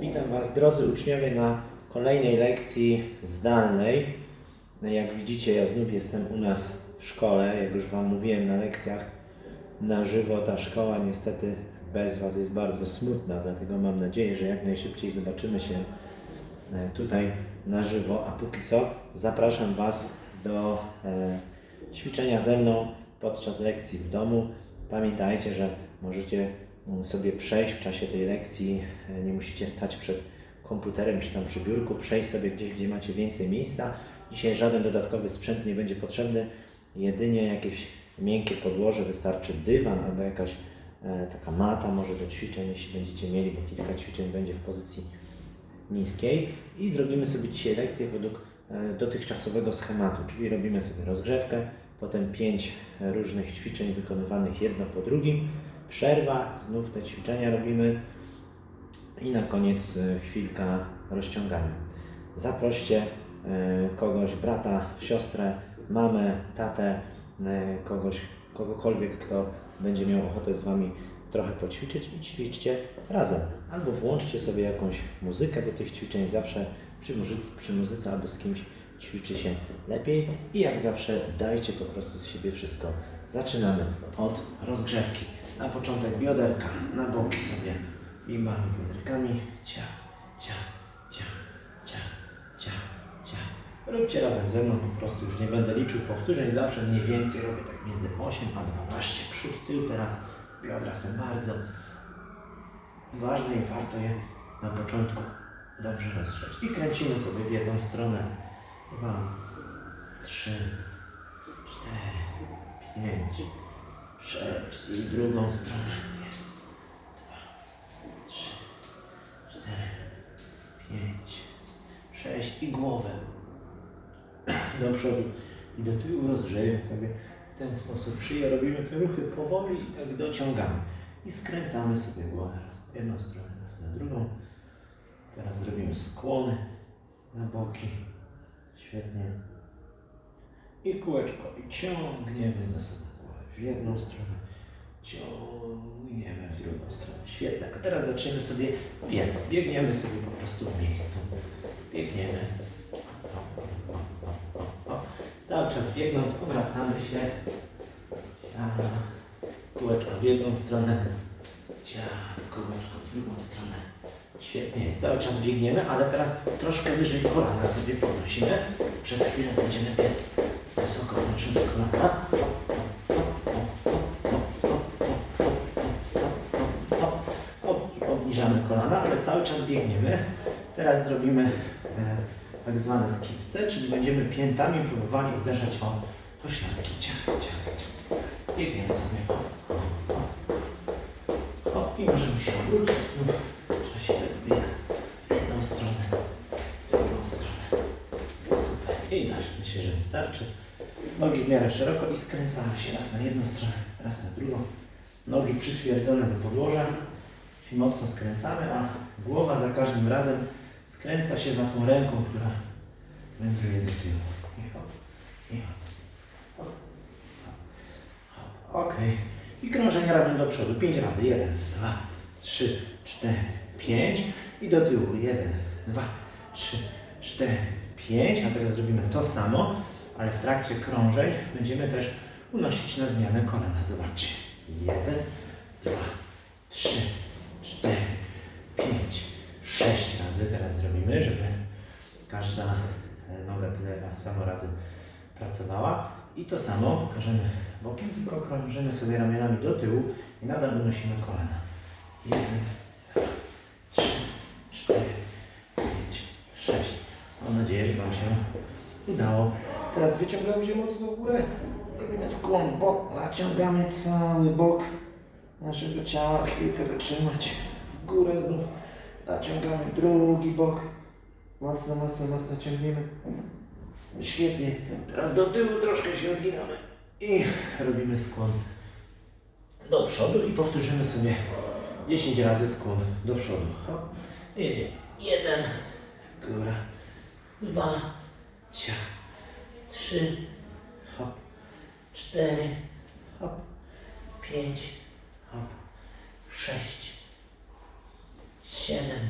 Witam Was drodzy uczniowie na kolejnej lekcji zdalnej. No, Jak widzicie, ja znów jestem u nas w szkole. Jak już Wam mówiłem na lekcjach na żywo, ta szkoła niestety bez Was jest bardzo smutna, dlatego mam nadzieję, że jak najszybciej zobaczymy się e, tutaj na żywo. A póki co zapraszam Was do e, ćwiczenia ze mną podczas lekcji w domu. Pamiętajcie, że możecie sobie przejść w czasie tej lekcji, e, nie musicie stać przed komputerem czy tam przy biurku, przejść sobie gdzieś, gdzie macie więcej miejsca. Dzisiaj żaden dodatkowy sprzęt nie będzie potrzebny, jedynie jakieś miękkie podłoże, wystarczy dywan albo jakaś e, taka mata może do ćwiczeń, jeśli będziecie mieli, bo kilka ćwiczeń będzie w pozycji niskiej i zrobimy sobie dzisiaj lekcję według e, dotychczasowego schematu, czyli robimy sobie rozgrzewkę, potem pięć różnych ćwiczeń wykonywanych jedno po drugim, przerwa, znów te ćwiczenia robimy i na koniec e, chwilka rozciągania. Zaproście e, kogoś, brata, siostrę, mamę, tatę, e, kogoś, kogokolwiek, kto będzie miał ochotę z Wami trochę poćwiczyć i ćwiczcie razem. Albo włączcie sobie jakąś muzykę do tych ćwiczeń, zawsze przy, przy muzyce albo z kimś ćwiczy się lepiej i jak zawsze dajcie po prostu z siebie wszystko. Zaczynamy od rozgrzewki. Na początek bioderka, na boki sobie bimbami bioderkami, cia, cia, cia, cia, cia, cia. Róbcie razem ze mną, po prostu już nie będę liczył powtórzeń, zawsze mniej więcej robię tak między 8 a 12 przód, tył, teraz biodra są bardzo ważne i warto je na początku dobrze rozgrzeć. I kręcimy sobie w jedną stronę. Dwa, trzy, cztery, pięć, sześć. I drugą stronę. Dwa, trzy, cztery, pięć, sześć. I głowę do przodu i do tyłu rozgrzejemy sobie w ten sposób szyję. Robimy te ruchy powoli i tak dociągamy. I skręcamy sobie głowę raz na jedną stronę, raz na drugą. Teraz zrobimy skłony na boki. Świetnie. I kółeczko. I ciągniemy za sobą w jedną stronę. Ciągniemy w drugą stronę. Świetnie. A teraz zaczniemy sobie biec. Biegniemy sobie po prostu w miejscu. Biegniemy. O, Cały czas biegnąc, obracamy się. Kółeczko w jedną stronę. Kółeczko w drugą stronę. Świetnie, cały czas biegniemy, ale teraz troszkę wyżej kolana sobie podnosimy. Przez chwilę będziemy biec wysoko podnosząc kolana. Hop, hop, i obniżamy kolana, ale cały czas biegniemy. Teraz zrobimy e, tak zwane skipce, czyli będziemy piętami próbowali uderzać o pośladki. Ciach, ciach. Biegniemy sobie. Hop, i możemy się obrócić znów. Trzeba się tak biega w jedną stronę, w drugą stronę. Super. I dasz. Myślę, że wystarczy. Nogi w miarę szeroko i skręcamy się raz na jedną stronę, raz na drugą. Nogi przytwierdzone do podłoża. Mocno skręcamy, a głowa za każdym razem skręca się za tą ręką, która wędruje do tyłu. I hop, i hop. hop. I krążenia ramion do przodu. Pięć razy. Jeden, dwa, trzy, cztery, pięć. I do tyłu. Jeden, dwa, trzy, cztery, pięć. A teraz zrobimy to samo, ale w trakcie krążeń będziemy też unosić na zmianę kolana. Zobaczcie. Jeden, dwa, trzy, cztery, pięć, sześć razy teraz zrobimy, żeby każda e, noga tyle samo razy pracowała. I to samo pokażemy bokiem, tylko krążymy sobie ramionami do tyłu i nadal unosimy kolana. Jeden, dwa, trzy, cztery, pięć, sześć. Mam nadzieję, że Wam się udało. Teraz wyciągamy się mocno w górę. Robimy skłon w bok. Naciągamy cały bok naszego ciała. Chwilkę wytrzymać. W górę znów. Naciągamy drugi bok. Mocno, mocno, mocno ciągniemy. Świetnie. Teraz do tyłu troszkę się odginamy. I robimy skłon do przodu i powtórzymy sobie 10 razy skłon do przodu. Jedzie. Jeden. Góra. Dwa. Ciach. Trzy. Hop. Cztery. Hop. Pięć. Sześć. Siedem.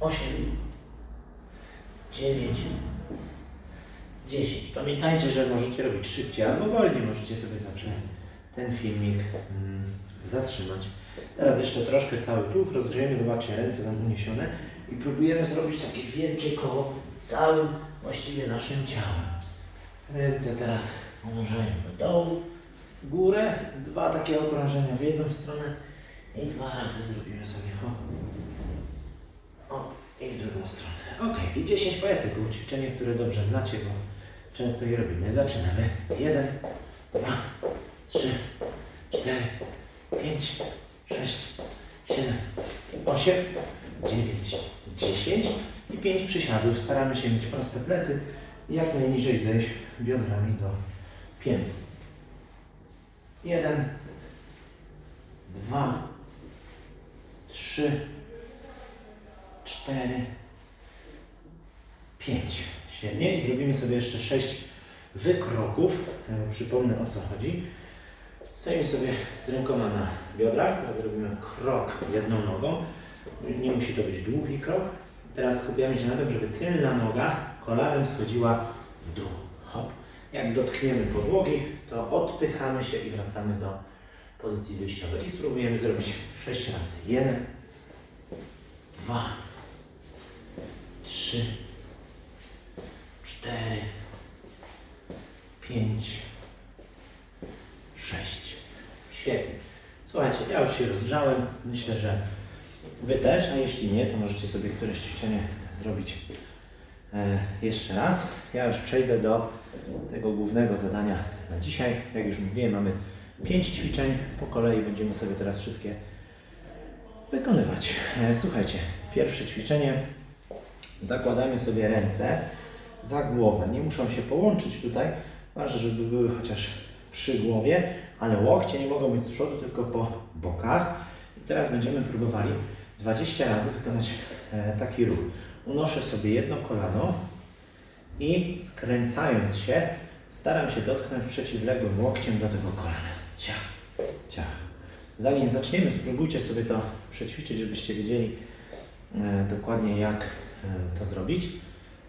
osiem, dziewięć, dziesięć. Pamiętajcie, że możecie robić szybciej albo wolniej. Możecie sobie zawsze ten filmik mm, zatrzymać. Teraz jeszcze troszkę cały tułów rozgrzejemy. Zobaczcie, ręce są uniesione i próbujemy zrobić takie wielkie koło całym właściwie naszym ciałem. Ręce teraz unożają do dołu, w górę. Dwa takie okrążenia w jedną stronę i dwa razy zrobimy sobie o, o i w drugą stronę. Ok, i 10 pajacyków, ćwiczenie, które dobrze znacie, bo często je robimy. Zaczynamy. Jeden, dwa, trzy, cztery, pięć, sześć, siedem, osiem, dziewięć, dziesięć i pięć przysiadów. Staramy się mieć proste plecy jak najniżej zejść biodrami do pięt. Jeden, dwa, trzy, cztery, pięć. Świetnie. I zrobimy sobie jeszcze sześć wykroków. E, Przypomnę o co chodzi. Stoimy sobie z rękoma na biodrach. Teraz zrobimy krok jedną nogą. Nie musi to być długi krok. Teraz skupiamy się na tym, żeby tylna noga kolanem schodziła w dół. Hop. Jak dotkniemy podłogi, to odpychamy się i wracamy do pozycji wyjściowej. I spróbujemy zrobić 6 razy. Jeden, dwa, trzy, cztery, pięć, sześć. Świetnie. Słuchajcie, ja już się rozgrzałem. Myślę, że Wy też, a jeśli nie, to możecie sobie któreś ćwiczenie zrobić e, jeszcze raz. Ja już przejdę do tego głównego zadania na dzisiaj. Jak już mówiłem, mamy 5 ćwiczeń. Po kolei będziemy sobie teraz wszystkie wykonywać. E, słuchajcie, pierwsze ćwiczenie. Zakładamy sobie ręce za głowę. Nie muszą się połączyć tutaj. Ważne, żeby były chociaż przy głowie, ale łokcie nie mogą być z przodu, tylko po bokach. I teraz będziemy próbowali 20 razy wykonać e, taki ruch. Unoszę sobie jedno kolano i skręcając się, staram się dotknąć przeciwległym łokciem do tego kolana. Ciach, ciach. Zanim zaczniemy, spróbujcie sobie to przećwiczyć, żebyście wiedzieli e, dokładnie jak e, to zrobić,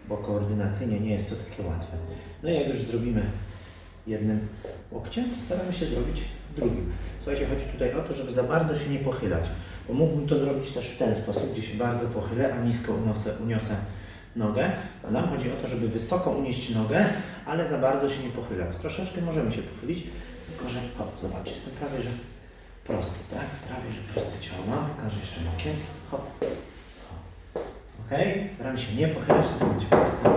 bo koordynacyjnie nie jest to takie łatwe. No i jak już zrobimy jednym łokciem, staramy się zrobić drugim. Słuchajcie, chodzi tutaj o to, żeby za bardzo się nie pochylać, bo mógłbym to zrobić też w ten sposób, gdzie się bardzo pochylę, a nisko uniosę, uniosę nogę, nam chodzi o to, żeby wysoko unieść nogę, ale za bardzo się nie pochylać. Troszeczkę możemy się pochylić, tylko że, hop, zobaczcie, jestem prawie, że prosty, tak? Prawie, że proste ciało mam. Pokażę jeszcze bokiem. Hop, hop. Ok? Staram się nie pochylać, tylko mieć proste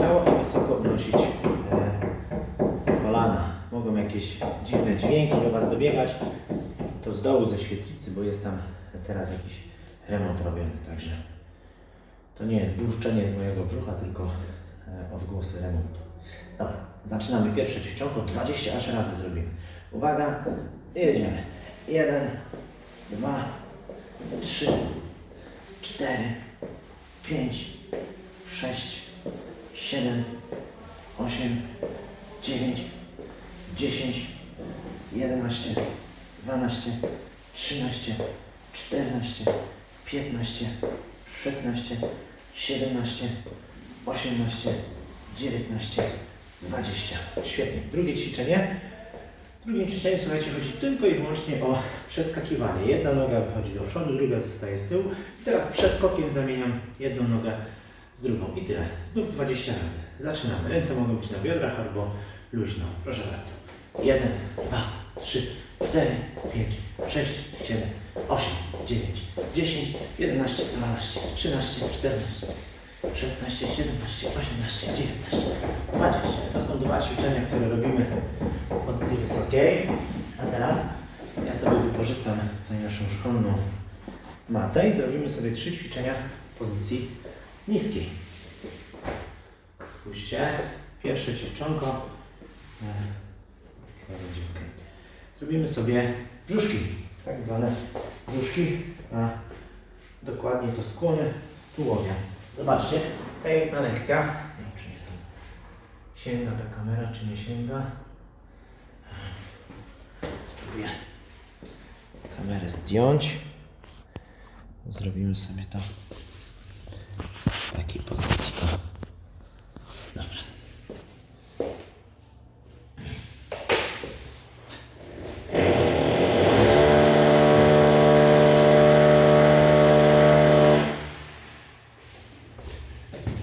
ciało i wysoko unosić e, kolana. Mogą jakieś dziwne dźwięki do Was dobiegać. To z dołu ze świetlicy, bo jest tam teraz jakiś remont robiony, także to nie jest burczenie z mojego brzucha, tylko e, odgłosy remontu. Dobra, zaczynamy pierwsze ćwiczonko. 20 aż razy zrobimy. Uwaga, jedziemy. Jeden, dwa, trzy, cztery, pięć, sześć, siedem, osiem, dziewięć, dziesięć, jedenaście, dwanaście, trzynaście, czternaście, piętnaście, szesnaście, siedemnaście, osiemnaście, dziewiętnaście, dwadzieścia. Świetnie. Drugie ćwiczenie. W drugim ćwiczeniu, słuchajcie, chodzi tylko i wyłącznie o przeskakiwanie. Jedna noga wychodzi do przodu, druga zostaje z tyłu. I teraz przeskokiem zamieniam jedną nogę z drugą. I tyle. Znów 20 razy. Zaczynamy. Ręce mogą być na biodrach albo luźno. Proszę bardzo. Jeden, dwa, trzy, cztery, pięć, sześć, siedem, osiem, dziewięć, dziesięć, jedenaście, dwanaście, trzynaście, czternaście, szesnaście, siedemnaście, osiemnaście, dziewiętnaście, dwadzieścia. To są dwa ćwiczenia, które robimy w pozycji wysokiej. A teraz ja sobie wykorzystam tę naszą szkolną matę i zrobimy sobie trzy ćwiczenia w pozycji niskiej. Spójrzcie. Pierwsze ćwiczonko. E. Zrobimy sobie brzuszki. Tak zwane brzuszki, a dokładnie to skłony tułowia. Zobaczcie, tak jak na lekcjach. Nie wiem, czy tam sięga ta kamera, czy nie sięga. Spróbuję kamerę zdjąć. Zrobimy sobie to takiej pozycji. O. Dobra.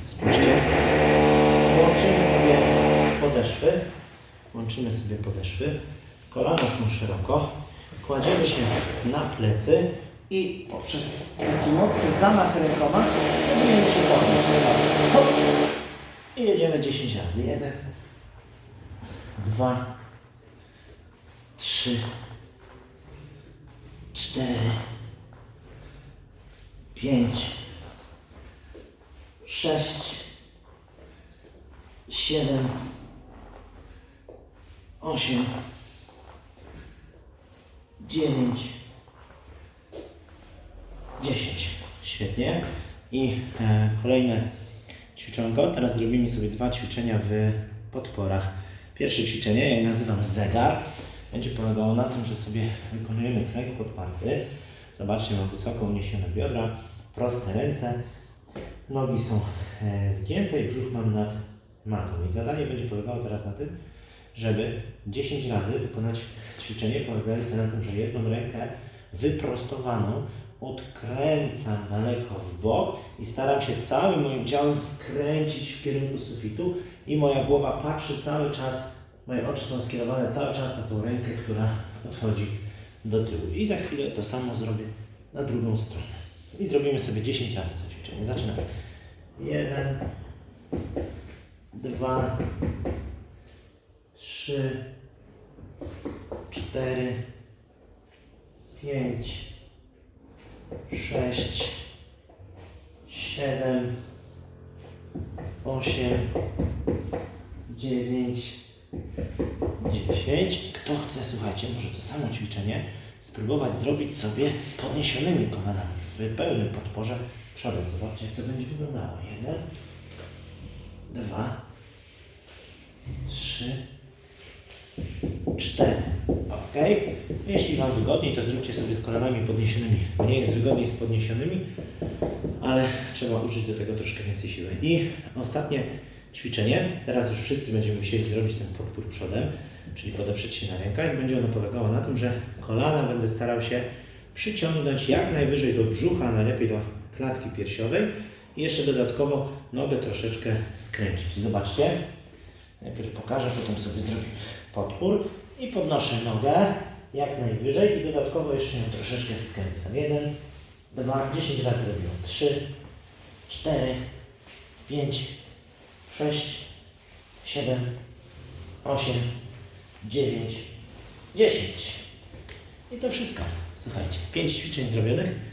Spójrzcie. Łączymy sobie podeszwy. Łączymy sobie podeszwy. Kolana są szeroko. Kładziemy się na plecy i poprzez taki mocny zamach rękoma. I jedziemy 10 razy. Jeden, dwa, trzy, cztery, pięć, sześć, siedem, osiem, dziewięć, dziesięć. Świetnie. I e, kolejne ćwiczonko. Teraz zrobimy sobie dwa ćwiczenia w podporach. Pierwsze ćwiczenie, ja je nazywam zegar. Będzie polegało na tym, że sobie wykonujemy kręg podparty. Zobaczcie, mam wysoko uniesione biodra, proste ręce, Nogi są e, zgięte i brzuch mam nad matą. I zadanie będzie polegało teraz na tym, żeby 10 razy wykonać ćwiczenie polegające na tym, że jedną rękę wyprostowaną odkręcam daleko w bok i staram się całym moim ciałem skręcić w kierunku sufitu i moja głowa patrzy cały czas, moje oczy są skierowane cały czas na tą rękę, która odchodzi do tyłu. I za chwilę to samo zrobię na drugą stronę. I zrobimy sobie 10 razy to ćwiczenie. Zaczynamy. Jeden, dwa, trzy, cztery, pięć, sześć, siedem, osiem, dziewięć, dziesięć. Kto chce, słuchajcie, może to samo ćwiczenie spróbować zrobić sobie z podniesionymi kolanami w pełnym podporze przodem. Zobaczcie, jak to będzie wyglądało. Jeden, dwa, trzy, cztery. Ok? Jeśli Wam wygodniej, to zróbcie sobie z kolanami podniesionymi. Mnie jest wygodniej z podniesionymi, ale trzeba użyć do tego troszkę więcej siły. I ostatnie ćwiczenie. Teraz już wszyscy będziemy musieli zrobić ten podpór przodem, czyli podeprzeć się na rękach. Będzie ono polegało na tym, że kolana będę starał się przyciągnąć jak najwyżej do brzucha, najlepiej do klatki piersiowej i jeszcze dodatkowo nogę troszeczkę skręcić. Zobaczcie. Najpierw pokażę, potem sobie zrobię podpór i podnoszę nogę jak najwyżej i dodatkowo jeszcze ją troszeczkę skręcam. Jeden, dwa, dziesięć razy robię. Trzy, cztery, pięć, sześć, siedem, osiem, dziewięć, dziesięć. I to wszystko. Słuchajcie, pięć ćwiczeń zrobionych.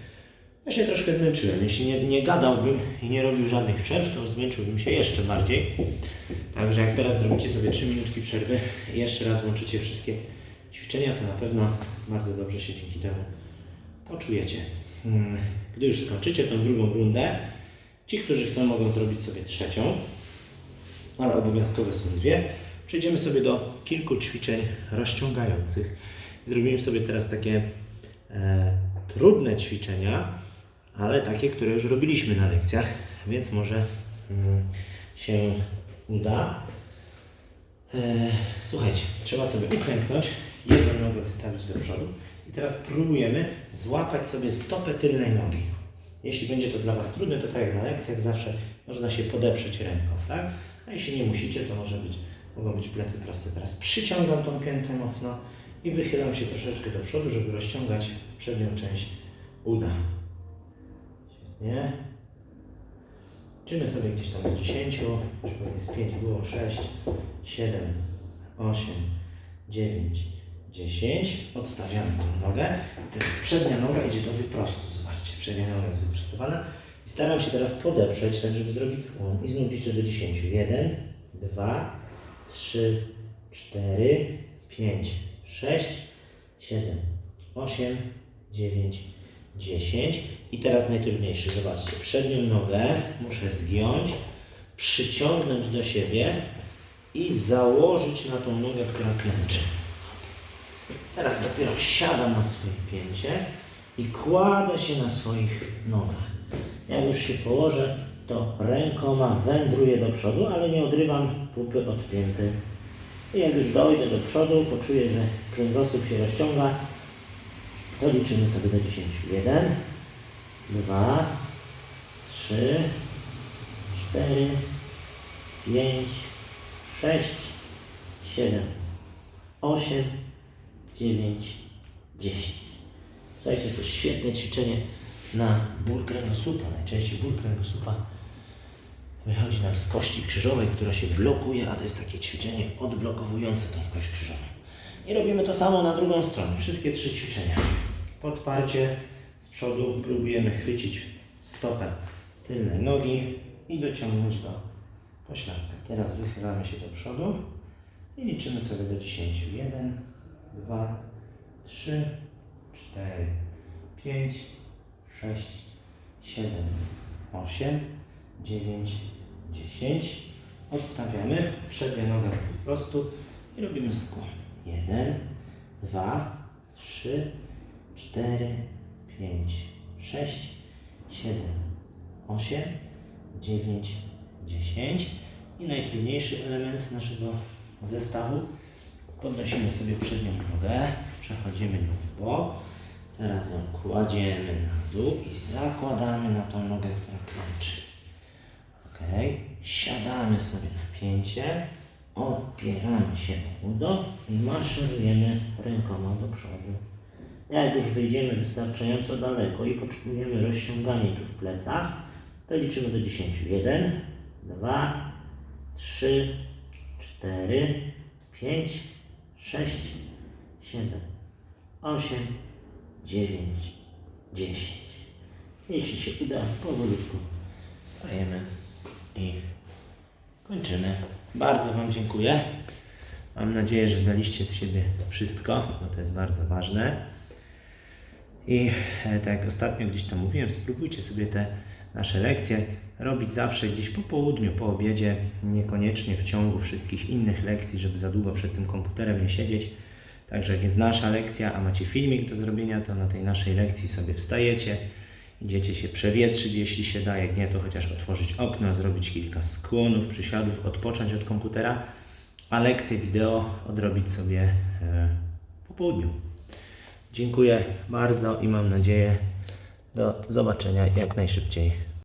Ja się troszkę zmęczyłem. Jeśli nie, nie gadałbym i nie robił żadnych przerw, to zmęczyłbym się jeszcze bardziej. Także jak teraz zrobicie sobie 3 minutki przerwy i jeszcze raz włączycie wszystkie ćwiczenia, to na pewno bardzo dobrze się dzięki temu poczujecie. Hmm, Gdy już skończycie tą drugą rundę, ci, którzy chcą, mogą zrobić sobie trzecią, ale obowiązkowe są dwie. Przejdziemy sobie do kilku ćwiczeń rozciągających. Zrobimy sobie teraz takie e, trudne ćwiczenia, ale takie, które już robiliśmy na lekcjach, więc może mm, się uda. E, słuchajcie, trzeba sobie uklęknąć, jedną nogę wystawić do przodu i teraz próbujemy złapać sobie stopę tylnej nogi. Jeśli będzie to dla Was trudne, to tak jak na lekcjach zawsze można się podeprzeć ręką, tak? A jeśli nie musicie, to może być, mogą być plecy proste. Teraz przyciągam tą piętę mocno i wychylam się troszeczkę do przodu, żeby rozciągać przednią część uda. Świetnie. Liczymy sobie gdzieś tam do 10, już pewnie z 5 było, 6, 7, 8, 9, 10. Odstawiamy tą nogę. Teraz przednia noga idzie do wyprostu. Zobaczcie, przednia noga jest wyprostowana. I staram się teraz podeprzeć, tak żeby zrobić skłon. I znów liczę do 10. 1, 2, 3, 4, 5, 6, 7, 8, 9, 10. I teraz najtrudniejszy. Zobaczcie, przednią nogę muszę zgiąć, przyciągnąć do siebie i założyć na tą nogę, która klęczy. Teraz dopiero siadam na swoje pięcie i kładę się na swoich nogach. Jak już się położę, to rękoma wędruję do przodu, ale nie odrywam pupy od pięty. I jak już dojdę do przodu, poczuję, że kręgosłup się rozciąga, to liczymy sobie do 10. 1, 2, 3, 4, 5, 6, 7, 8, 9, 10. Słuchajcie, jest to świetne ćwiczenie na ból kręgosłupa. Najczęściej ból kręgosłupa wychodzi nam z kości krzyżowej, która się blokuje, a to jest takie ćwiczenie odblokowujące tą kość krzyżową. I robimy to samo na drugą stronę. Wszystkie trzy ćwiczenia. Podparcie z przodu próbujemy chwycić stopę tylnej nogi i dociągnąć do pośladka. Teraz wychylamy się do przodu i liczymy sobie do 10. 1, 2, 3, 4, 5, 6, 7, 8, 9, 10. Odstawiamy przednią nogę po prostu i robimy skłon. 1, 2, 3, 4, 5, 6, 7, 8, 9, 10. I najtrudniejszy element naszego zestawu. Podnosimy sobie przednią nogę, przechodzimy nią w bok. Teraz ją kładziemy na dół i zakładamy na tą nogę, która klęczy. Ok, siadamy sobie na pięcie, opieramy się o udo i maszerujemy rękoma do przodu. Jak już wyjdziemy wystarczająco daleko i poczujemy rozciąganie tu w plecach, to liczymy do 10. 1, 2, 3, 4, 5, 6, 7, 8, 9, 10. Jeśli się uda, powolutku wstajemy i kończymy. Bardzo Wam dziękuję. Mam nadzieję, że daliście z siebie wszystko, bo to jest bardzo ważne. I e, tak jak ostatnio gdzieś tam mówiłem, spróbujcie sobie te nasze lekcje robić zawsze gdzieś po południu, po obiedzie, niekoniecznie w ciągu wszystkich innych lekcji, żeby za długo przed tym komputerem nie siedzieć. Także jak jest nasza lekcja, a macie filmik do zrobienia, to na tej naszej lekcji sobie wstajecie, idziecie się przewietrzyć, jeśli się da, jak nie, to chociaż otworzyć okno, zrobić kilka skłonów, przysiadów, odpocząć od komputera, a lekcję wideo odrobić sobie e, po południu. Dziękuję bardzo i mam nadzieję do zobaczenia jak najszybciej